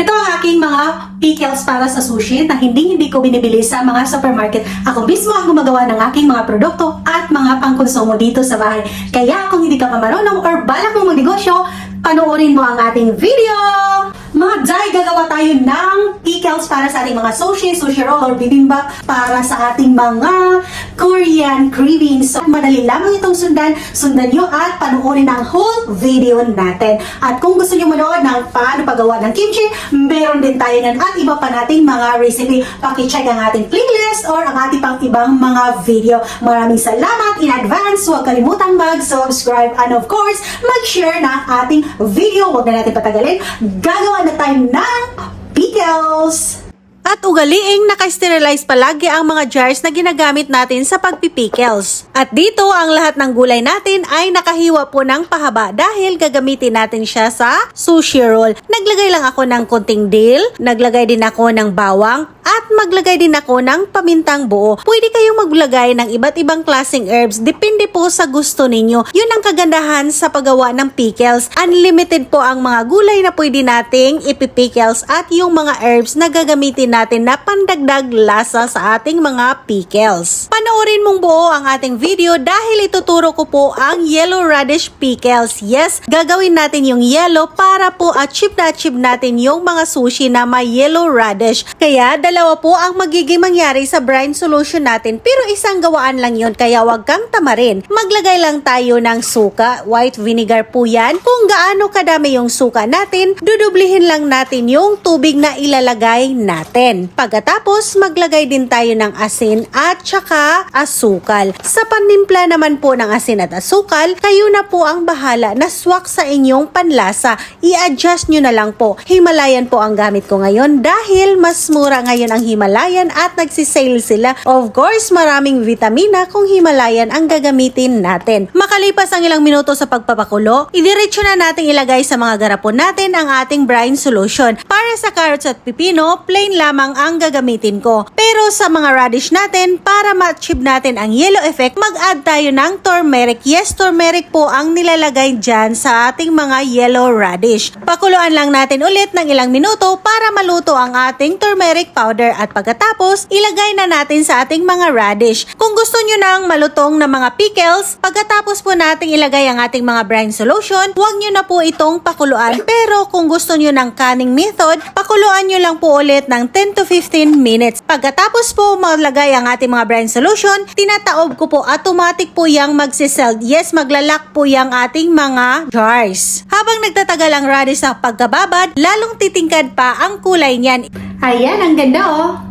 Ito ang aking mga pickles para sa sushi na hindi hindi ko binibili sa mga supermarket. Ako mismo ang gumagawa ng aking mga produkto at mga pangkonsumo dito sa bahay. Kaya kung hindi ka pa marunong or balak mong magnegosyo, panoorin mo ang ating video! Mga Jai, gagawa tayo ng pickles para sa ating mga sushi, sushi roll, or bibimbap para sa ating mga Korean cravings. So, madali lamang itong sundan. Sundan nyo at panoorin ang whole video natin. At kung gusto nyo manood ng paano paggawa ng kimchi, meron din tayo nun at iba pa nating mga recipe. Pakicheck ang ating playlist or ang ating pang ibang mga video. Maraming salamat in advance. Huwag kalimutang mag-subscribe and of course, mag-share ng ating video. Huwag na natin patagalin. Gagawa na tayo ng pickles! At ugaliing naka-sterilize palagi ang mga jars na ginagamit natin sa pagpipickles. At dito, ang lahat ng gulay natin ay nakahiwa po ng pahaba dahil gagamitin natin siya sa sushi roll. Naglagay lang ako ng konting dill, naglagay din ako ng bawang, at maglagay din ako ng pamintang buo. Pwede kayong maglagay ng iba't ibang klaseng herbs, depende po sa gusto ninyo. Yun ang kagandahan sa paggawa ng pickles. Unlimited po ang mga gulay na pwede nating ipipickles at yung mga herbs na gagamitin natin na pandagdag lasa sa ating mga pickles. Panoorin mong buo ang ating video dahil ituturo ko po ang yellow radish pickles. Yes, gagawin natin yung yellow para po achieve na achieve natin yung mga sushi na may yellow radish. Kaya dalawa po ang magiging mangyari sa brine solution natin pero isang gawaan lang yun kaya wag kang tamarin. Maglagay lang tayo ng suka, white vinegar po yan. Kung gaano kadami yung suka natin, dudublihin lang natin yung tubig na ilalagay natin. Pagkatapos, maglagay din tayo ng asin at saka asukal. Sa panimpla naman po ng asin at asukal, kayo na po ang bahala na swak sa inyong panlasa. I-adjust nyo na lang po. Himalayan po ang gamit ko ngayon dahil mas mura ngayon ang Himalayan at nagsisale sila. Of course, maraming vitamina kung Himalayan ang gagamitin natin. Makalipas ang ilang minuto sa pagpapakulo, idiretso na nating ilagay sa mga garapon natin ang ating brine solution. Para sa carrots at pipino, plain lamang ang gagamitin ko. Pero sa mga radish natin, para ma-achieve natin ang yellow effect, mag-add tayo ng turmeric. Yes, turmeric po ang nilalagay dyan sa ating mga yellow radish. Pakuluan lang natin ulit ng ilang minuto para maluto ang ating turmeric powder at pagkatapos, ilagay na natin sa ating mga radish. Kung gusto nyo ng malutong na mga pickles, pagkatapos po nating ilagay ang ating mga brine solution, huwag nyo na po itong pakuluan. Pero kung gusto nyo ng canning method, pakuluan nyo lang po ulit ng 10 to 15 minutes. Pagkatapos po maglagay ang ating mga brine solution, tinataob ko po automatic po yung magsiseld. Yes, maglalak po yung ating mga jars. Habang nagtatagal ang radish sa pagkababad, lalong titingkad pa ang kulay niyan. Ayan, ang ganda oh!